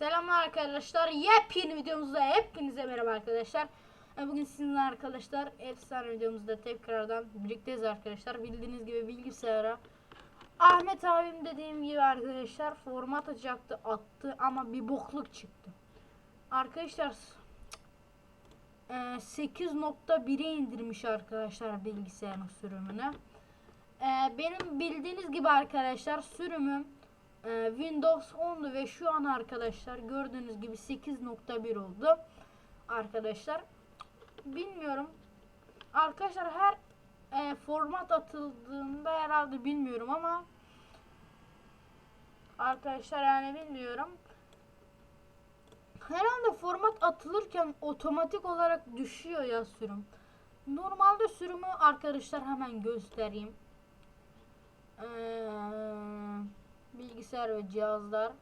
Selamlar arkadaşlar. Yepyeni videomuzda hepinize merhaba arkadaşlar. E, Bugün sizinle arkadaşlar efsane videomuzda tekrardan birlikteyiz arkadaşlar. Bildiğiniz gibi bilgisayara Ahmet abim dediğim gibi arkadaşlar format atacaktı attı ama bir bokluk çıktı. Arkadaşlar e, 8.1'e indirmiş arkadaşlar bilgisayarın sürümünü. E, benim bildiğiniz gibi arkadaşlar sürümüm e, Windows 10'du ve şu an arkadaşlar gördüğünüz gibi 8.1 oldu. Arkadaşlar bilmiyorum. Arkadaşlar her e, format atıldığında herhalde bilmiyorum ama arkadaşlar yani bilmiyorum. Herhalde format atılırken otomatik olarak düşüyor ya sürüm. Normalde sürümü arkadaşlar hemen göstereyim. Ee, bilgisayar ve cihazlar.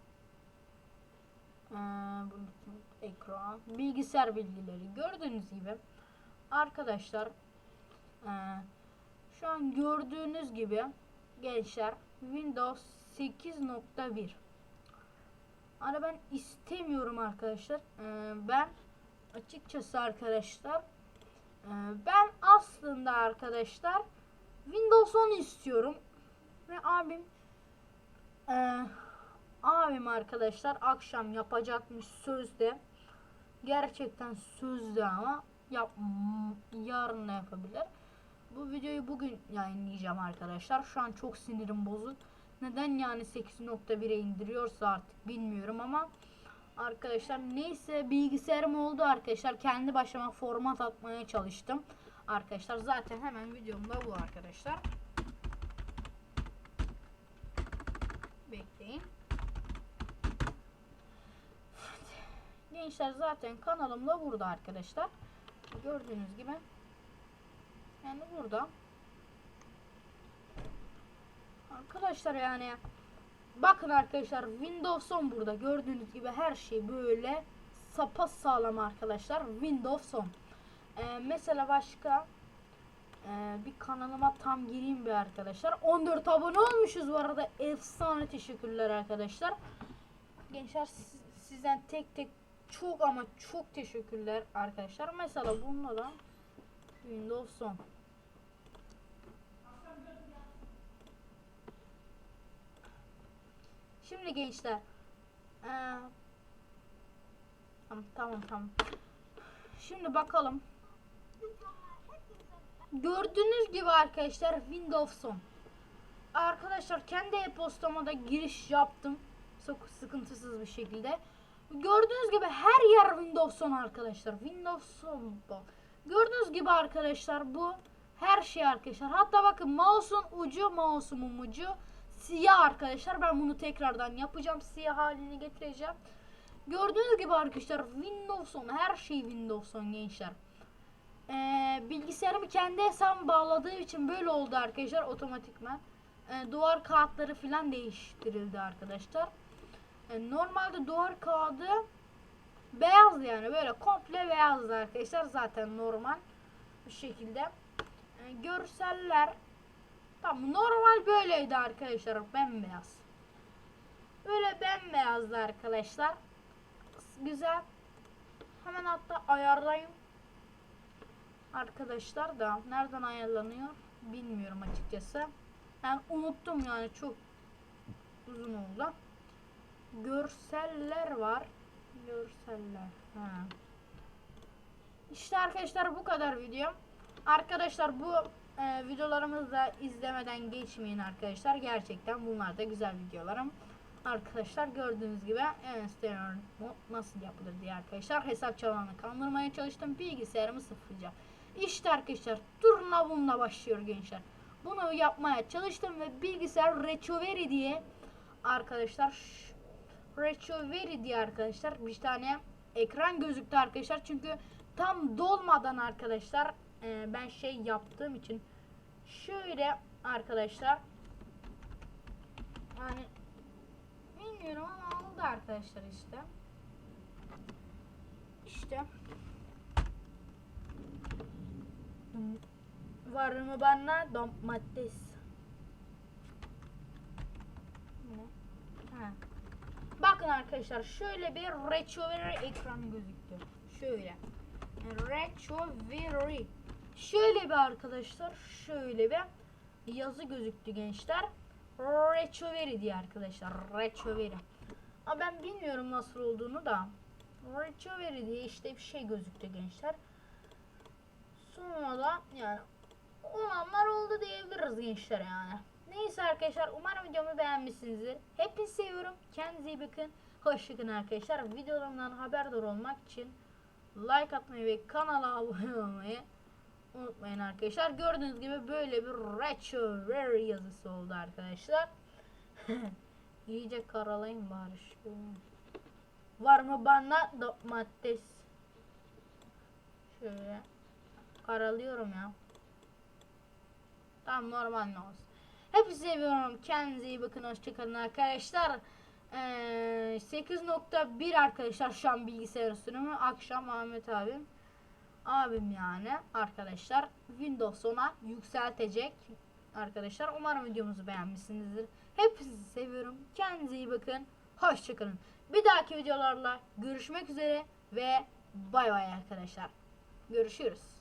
Ee, ekran, bilgisayar bilgileri gördüğünüz gibi arkadaşlar ee, şu an gördüğünüz gibi gençler Windows 8.1 Hani ben istemiyorum arkadaşlar. Ee, ben açıkçası arkadaşlar ee, ben aslında arkadaşlar Windows 10 istiyorum. Ve abim ee, abim arkadaşlar akşam yapacakmış sözde. Gerçekten sözde ama yap yarın da yapabilir. Bu videoyu bugün yayınlayacağım arkadaşlar. Şu an çok sinirim bozuk. Neden yani 8.1'e indiriyorsa artık bilmiyorum ama arkadaşlar neyse bilgisayarım oldu arkadaşlar. Kendi başıma format atmaya çalıştım. Arkadaşlar zaten hemen videomda bu arkadaşlar. Gençler zaten kanalımda burada arkadaşlar. Gördüğünüz gibi. Yani burada. Arkadaşlar yani bakın arkadaşlar Windows 10 burada gördüğünüz gibi her şey böyle sapa sağlam arkadaşlar Windows 10. Ee, mesela başka ee, bir kanalıma tam gireyim bir arkadaşlar. 14 abone olmuşuz bu arada. Efsane teşekkürler arkadaşlar. Gençler siz- sizden tek tek çok ama çok teşekkürler arkadaşlar. Mesela bununla da Windows 10. Şimdi gençler. Ee, tamam tamam tamam. Şimdi bakalım. Gördüğünüz gibi arkadaşlar Windows 10. Arkadaşlar kendi e-postama da giriş yaptım. Çok sıkıntısız bir şekilde. Gördüğünüz gibi her yer Windows 10 arkadaşlar. Windows 10 bu. Gördüğünüz gibi arkadaşlar bu her şey arkadaşlar. Hatta bakın mouse'un ucu, mouse'umun ucu siyah arkadaşlar. Ben bunu tekrardan yapacağım. Siyah halini getireceğim. Gördüğünüz gibi arkadaşlar Windows 10 her şey Windows 10 gençler. Ee, bilgisayarımı kendi hesabıma bağladığım için böyle oldu arkadaşlar otomatikman. Ee, duvar kağıtları falan değiştirildi arkadaşlar. Ee, normalde duvar kağıdı beyaz yani böyle komple beyazdı arkadaşlar zaten normal bir şekilde. Ee, görseller tam normal böyleydi arkadaşlar bembeyaz. Böyle bembeyazdı arkadaşlar. Güzel. Hemen hatta ayarlayayım arkadaşlar da nereden ayarlanıyor bilmiyorum açıkçası. Ben unuttum yani çok uzun oldu. Görseller var. Görseller. Ha. İşte arkadaşlar bu kadar video. Arkadaşlar bu e, videolarımızı da izlemeden geçmeyin arkadaşlar. Gerçekten bunlar da güzel videolarım. Arkadaşlar gördüğünüz gibi Enstenior nasıl yapılır diye arkadaşlar hesap çalanı kandırmaya çalıştım. Bilgisayarımı sıfırlayacağım. İşte arkadaşlar turna bununla başlıyor gençler. Bunu yapmaya çalıştım ve bilgisayar Recovery diye arkadaşlar şş, Recovery diye arkadaşlar bir tane ekran gözüktü arkadaşlar. Çünkü tam dolmadan arkadaşlar e, ben şey yaptığım için şöyle arkadaşlar yani bilmiyorum ama oldu arkadaşlar işte. İşte Var mı bana domates? Ne? Ha. Bakın arkadaşlar şöyle bir recovery ekranı gözüktü. Şöyle. Recovery. Şöyle bir arkadaşlar şöyle bir yazı gözüktü gençler. Recovery diye arkadaşlar. Recovery. Ama ben bilmiyorum nasıl olduğunu da. Recovery diye işte bir şey gözüktü gençler. Sonra da yani olanlar oldu diyebiliriz gençler yani. Neyse arkadaşlar umarım videomu beğenmişsinizdir. Hepinizi seviyorum. Kendinize iyi bakın. Hoşçakalın arkadaşlar. Videolarımdan haberdar olmak için like atmayı ve kanala abone olmayı unutmayın arkadaşlar. Gördüğünüz gibi böyle bir retro rare yazısı oldu arkadaşlar. İyice karalayın bari şu. Var mı bana domates? Şöyle karalıyorum ya. Tamam normal ne olsun. Hepinizi seviyorum. Kendinize iyi bakın. Hoşçakalın arkadaşlar. Ee, 8.1 arkadaşlar şu an bilgisayar sürümü. Akşam Ahmet abim. Abim yani arkadaşlar. Windows 10'a yükseltecek arkadaşlar. Umarım videomuzu beğenmişsinizdir. Hepinizi seviyorum. Kendinize iyi bakın. Hoşçakalın. Bir dahaki videolarla görüşmek üzere ve bay bay arkadaşlar. Görüşürüz.